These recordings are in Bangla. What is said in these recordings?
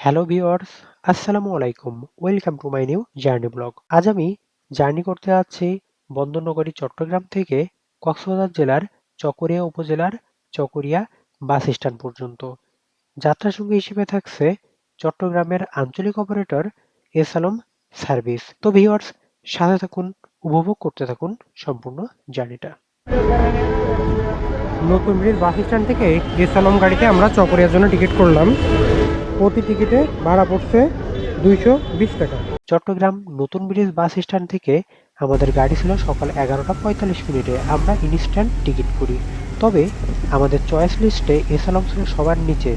হ্যালো ভিউয়ার্স আসসালামু আলাইকুম। Welcome to my new journey vlog আজ আমি জার্নি করতে যাচ্ছি বন্দরনগরী, চট্টগ্রাম থেকে কক্সবাজার জেলার চকরিয়া উপজেলার চকরিয়া বাস স্ট্যান্ড পর্যন্ত। যাত্রা সঙ্গী হিসেবে থাকছে চট্টগ্রামের আঞ্চলিক অপারেটর এস আলম সার্ভিস। তো ভিউয়ার্স সাথে থাকুন, উপভোগ করতে থাকুন সম্পূর্ণ জার্নিটা। নতুন বাস স্ট্যান্ড থেকে এস আলম গাড়িতে আমরা চকরিয়ার জন্য টিকিট করলাম। প্রতি টিকিটে ভাড়া পড়ছে দুইশো বিশ টাকা। চট্টগ্রাম নতুন ব্রিজ বাস স্ট্যান্ড থেকে আমাদের গাড়ি ছিল সকাল এগারোটা পঁয়তাল্লিশ মিনিটে। আমরা ইনস্ট্যান্ট টিকিট করি। তবে আমাদের চয়েস লিস্টে এসালম ছিল সবার নিচে।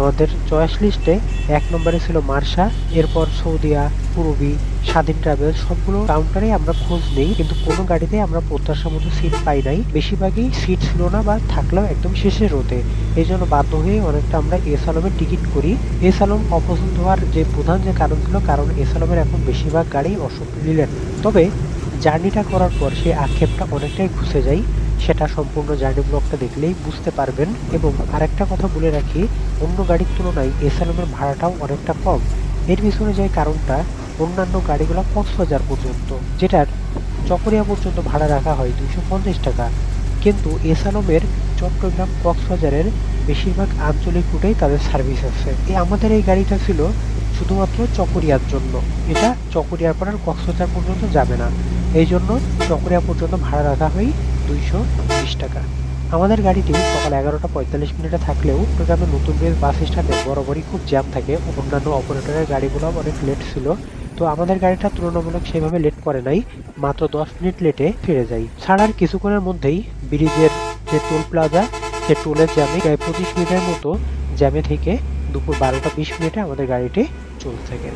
আমাদের চয়েস লিস্টে এক নম্বরে ছিল মার্শা, এরপর সৌদিয়া, পূরবী, স্বাধীন ট্রাভেল সবগুলো কাউন্টারে আমরা খোঁজ নেই, কিন্তু কোনো গাড়িতে আমরা প্রত্যাশার মতো সিট পাই নাই। বেশিরভাগই সিট ছিল না বা থাকলেও একদম শেষের রোতে। এই জন্য বাধ্য হয়ে অনেকটা আমরা এস আলমের টিকিট করি। এস আলম অপছন্দ হওয়ার যে প্রধান যে কারণ ছিল, কারণ এস আলমের এখন বেশিরভাগ গাড়ি অশোক নিলেন তবে জার্নিটা করার পর সেই আক্ষেপটা অনেকটাই ঘুষে যায়। সেটা সম্পূর্ণ জার্নি ব্লকটা দেখলেই বুঝতে পারবেন। এবং আরেকটা কথা বলে রাখি, অন্য গাড়ির তুলনায় এসএলএমের ভাড়াটাও অনেকটা কম। এর পিছনে যে কারণটা, অন্যান্য গাড়িগুলো কক্সবাজার পর্যন্ত, যেটার চকরিয়া পর্যন্ত ভাড়া রাখা হয় দুইশো পঞ্চাশ টাকা। কিন্তু এসালমের চট্টগ্রাম কক্সবাজারের বেশিরভাগ আঞ্চলিক রুটেই তাদের সার্ভিস আছে। এই আমাদের এই গাড়িটা ছিল শুধুমাত্র চকরিয়ার জন্য। এটা চকরিয়ার পর আর কক্সবাজার পর্যন্ত যাবে না। এই জন্য চকরিয়া পর্যন্ত ভাড়া রাখা হয় দুইশো বিশ টাকা। আমাদের গাড়িটি সকাল এগারোটা পঁয়তাল্লিশ মিনিটে থাকলেও চট্টগ্রামের নতুন ব্রিজ বাস স্ট্যান্ডে বরাবরই খুব জ্যাম থাকে অন্যান্য অপারেটরের গাড়িগুলো অনেক লেট ছিল। তো আমাদের গাড়িটা তুলনামূলক সেভাবে লেট করে নাই, মাত্র দশ মিনিট লেটে ফিরে যাই। ছাড়ার কিছুক্ষণের মধ্যেই ব্রিজের যে টোল প্লাজা সে টোলের জ্যামে প্রায় পঁচিশ মিনিটের মতো জ্যামে থেকে দুপুর বারোটা বিশ মিনিটে আমাদের গাড়িটি চলতে থাকে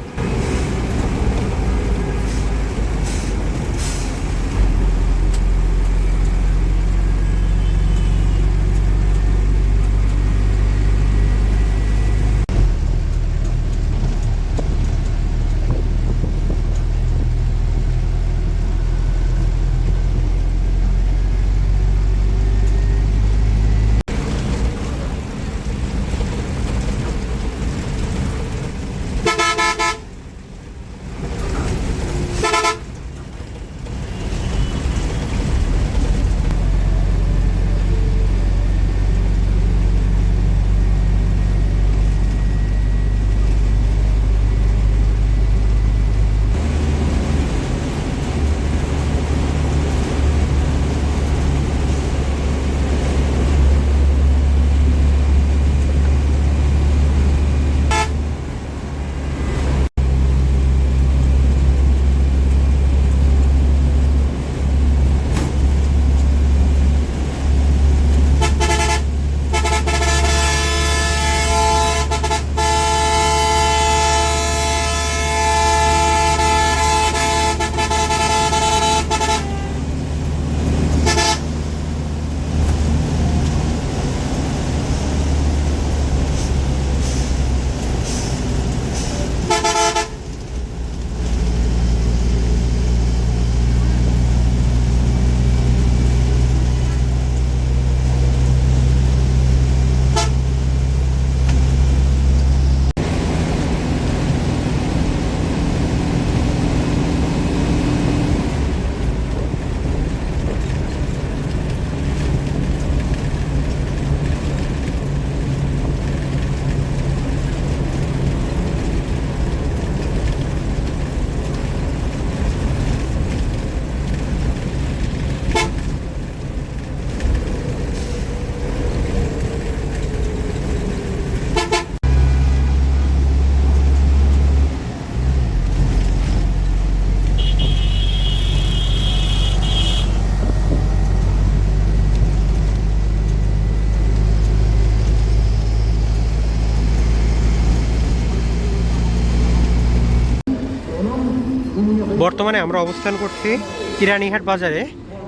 বর্তমানে আমরা অবস্থান করছি কিরানীহাট বাজারে।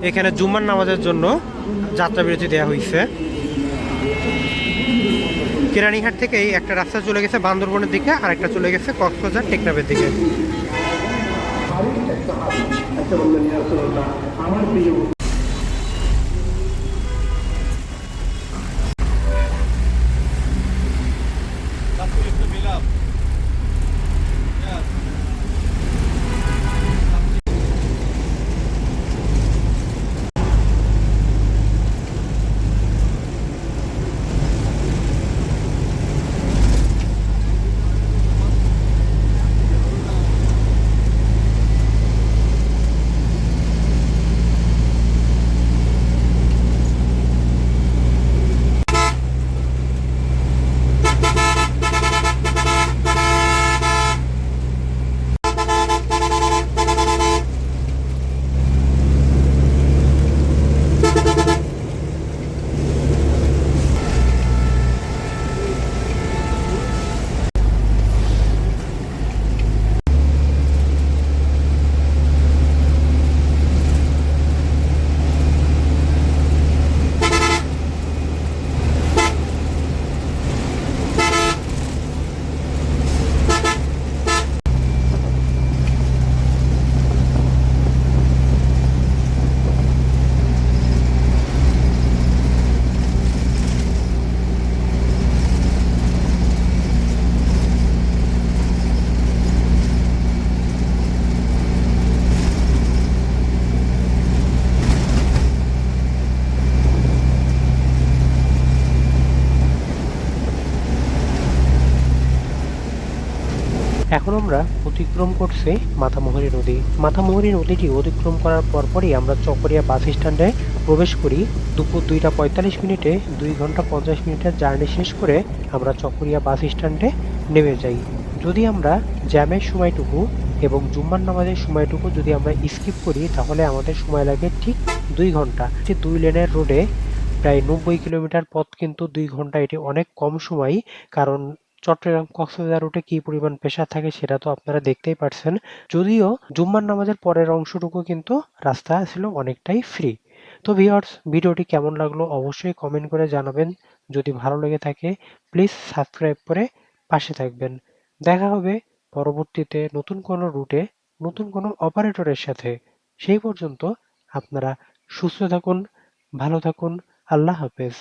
এখানে জুম্মার নামাজের জন্য যাত্রা বিরতি দেওয়া হয়েছে কেরানীহাট থেকেই একটা রাস্তা চলে গেছে বান্দরবনের দিকে আর একটা চলে গেছে কক্সবাজার টেকনাফের দিকে। এখন আমরা অতিক্রম করছি মাথামোহরী নদী। মাথামোহরী নদীটি অতিক্রম করার পরপরই আমরা চকরিয়া বাস স্ট্যান্ডে প্রবেশ করি। দুপুর দুইটা পঁয়তাল্লিশ মিনিটে, দুই ঘণ্টা পঞ্চাশ মিনিটের জার্নি শেষ করে আমরা চকরিয়া বাস স্ট্যান্ডে নেমে যাই। যদি আমরা জ্যামের সময়টুকু এবং জুম্মার নামাজের সময়টুকু যদি আমরা স্কিপ করি, তাহলে আমাদের সময় লাগে ঠিক দুই ঘণ্টা। দুই লেনের রোডে প্রায় নব্বই কিলোমিটার পথ কিন্তু দুই ঘণ্টা, এটি অনেক কম সময়, কারণ চট্টগ্রাম কক্সবাজার রুটে কি পরিমাণ প্রেশার থাকে সেটা তো আপনারা দেখতেই পারছেন। যদিও জুম্মার নামাজের পরের অংশটুকু কিন্তু রাস্তা ছিল অনেকটাই ফ্রি তো ভিওর্স ভিডিওটি কেমন লাগল অবশ্যই কমেন্ট করে জানাবেন। যদি ভালো লেগে থাকে প্লিজ সাবস্ক্রাইব করে পাশে থাকবেন। দেখা হবে পরবর্তীতে নতুন কোনো রুটে, নতুন কোনো অপারেটরের সাথে। সেই পর্যন্ত আপনারা সুস্থ থাকুন, ভালো থাকুন, আল্লাহ হাফেজ।